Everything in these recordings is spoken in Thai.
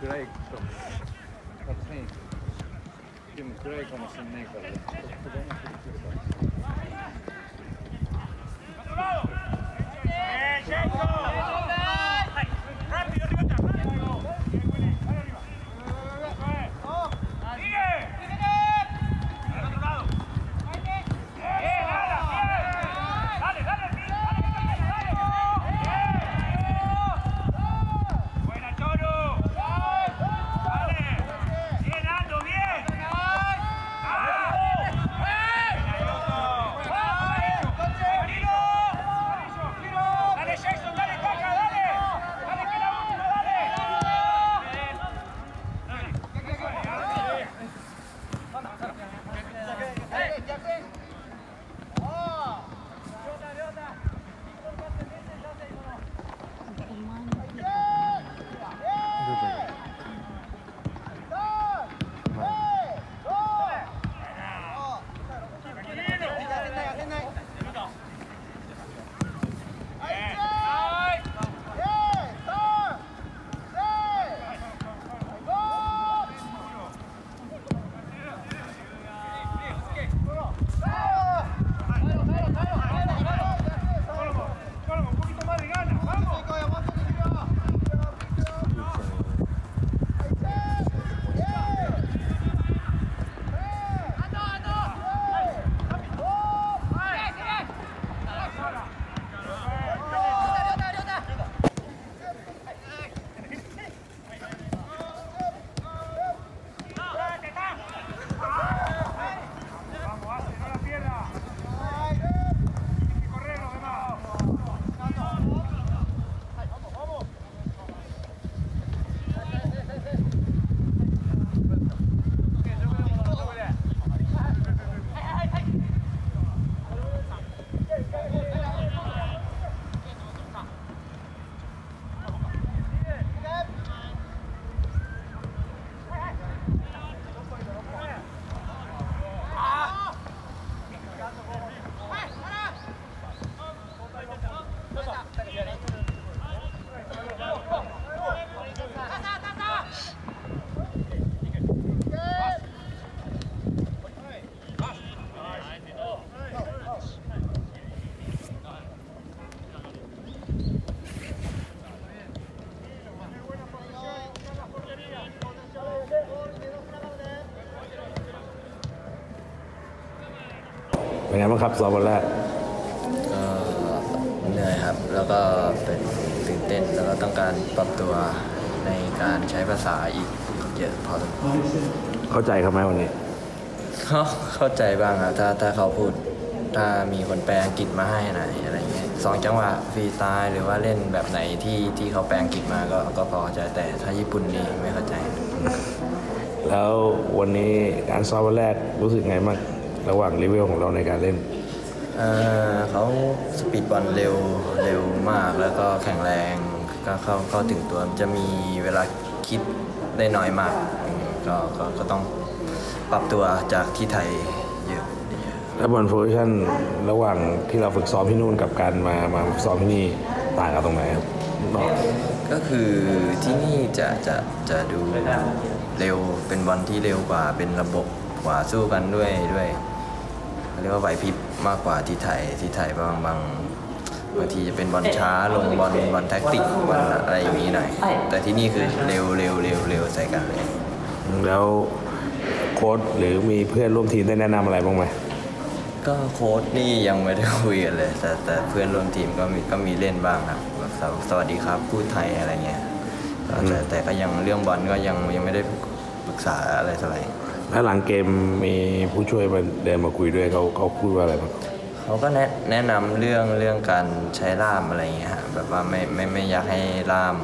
暗いかもないでも暗いかもしれないから子供連れてるか。 ไงบ้างครับซ้อมวันแรกก็เหนื่อยครับ แล้วก็เป็นตื่นเต้นแล้วก็ต้องการปรับตัวในการใช้ภาษาอีกเยอะพอสมควรเข้าใจครับไหมวันนี้ก็เข้าใจบ้างครับถ้าถ้าเขาพูดถ้ามีคนแปลอังกฤษมาให้ไหนอะไรเงี้ยสองจังหวะฟรีสไตล์หรือว่าเล่นแบบไหนที่ที่เขาแปลอังกฤษมาก็ก็พอเข้าใจแต่ถ้าญี่ปุ่นนี่ไม่เข้าใจ แล้ววันนี้การซ้อมวันแรกรู้สึกไงบ้าง ระหว่างเลเวลของเราในการเล่นเอ่อเขาสปีดบอลเร็วเร็วมากแล้วก็แข็งแรงก็เข้าเข้าถึงตัวจะมีเวลาคิดได้น้อยมากอืมก็ก็ก็ต้องปรับตัวจากที่ไทยเยอะเยอะแล้วบอลโพซิชันระหว่างที่เราฝึกซ้อมที่นู่นกับการมามาฝึกซ้อมที่นี่ต่างกันตรงไหนครับบอกก็คือที่นี่จะจะจะดูเร็วเป็นบอลที่เร็วกว่าเป็นระบบกว่าสู้กันด้วยด้วย เรียกว่าไหวพริบมากกว่าที่ไทยที่ไทยบางบางบางทีจะเป็นบอลช้าลงบอลบอลแท็กติกบอลอะไรอย่างนี้หน่อย แต่ที่นี่คือเร็วเร็วเร็วเร็วใส่กันเลย แล้วโค้ชหรือมีเพื่อนร่วมทีมได้แนะนำอะไรบ้างไหมก็โค้ดนี่ยังไม่ได้คุยกันเลย แต่แต่เพื่อนร่วมทีมก็มีก็มีเล่นบ้างครับแบบสวสวัสดีครับพูดไทยอะไรเงี้ยก็แต่แต่ก็ยังเรื่องบอลก็ยังยังไม่ได้ปรึกษาอะไรเท่าไหร่ แล้วหลังเกมมีผู้ช่วยมาเดินมาคุยด้วยเขาเขาพูดว่าอะไรบ้างเขาก็แนะแนะนำเรื่องเรื่องการใช้ล่ามอะไรอย่างเงี้ยฮะแบบว่าไม่ไม่ไม่อยากให้ล่าม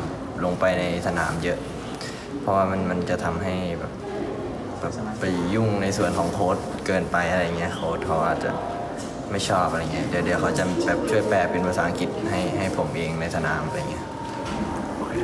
ลงไปในสนามเยอะ เพราะว่ามันมันจะทำให้แบบแบบไปยุ่งในส่วนของโค้ดเกินไปอะไรเงี้ยโค้ดเขาอาจจะไม่ชอบอะไรเงี้ยเดี๋ยวเดี๋ยวเขาจะแบบช่วยแปลเป็นภาษาอังกฤษให้ให้ผมเองในสนามอะไรเงี้ย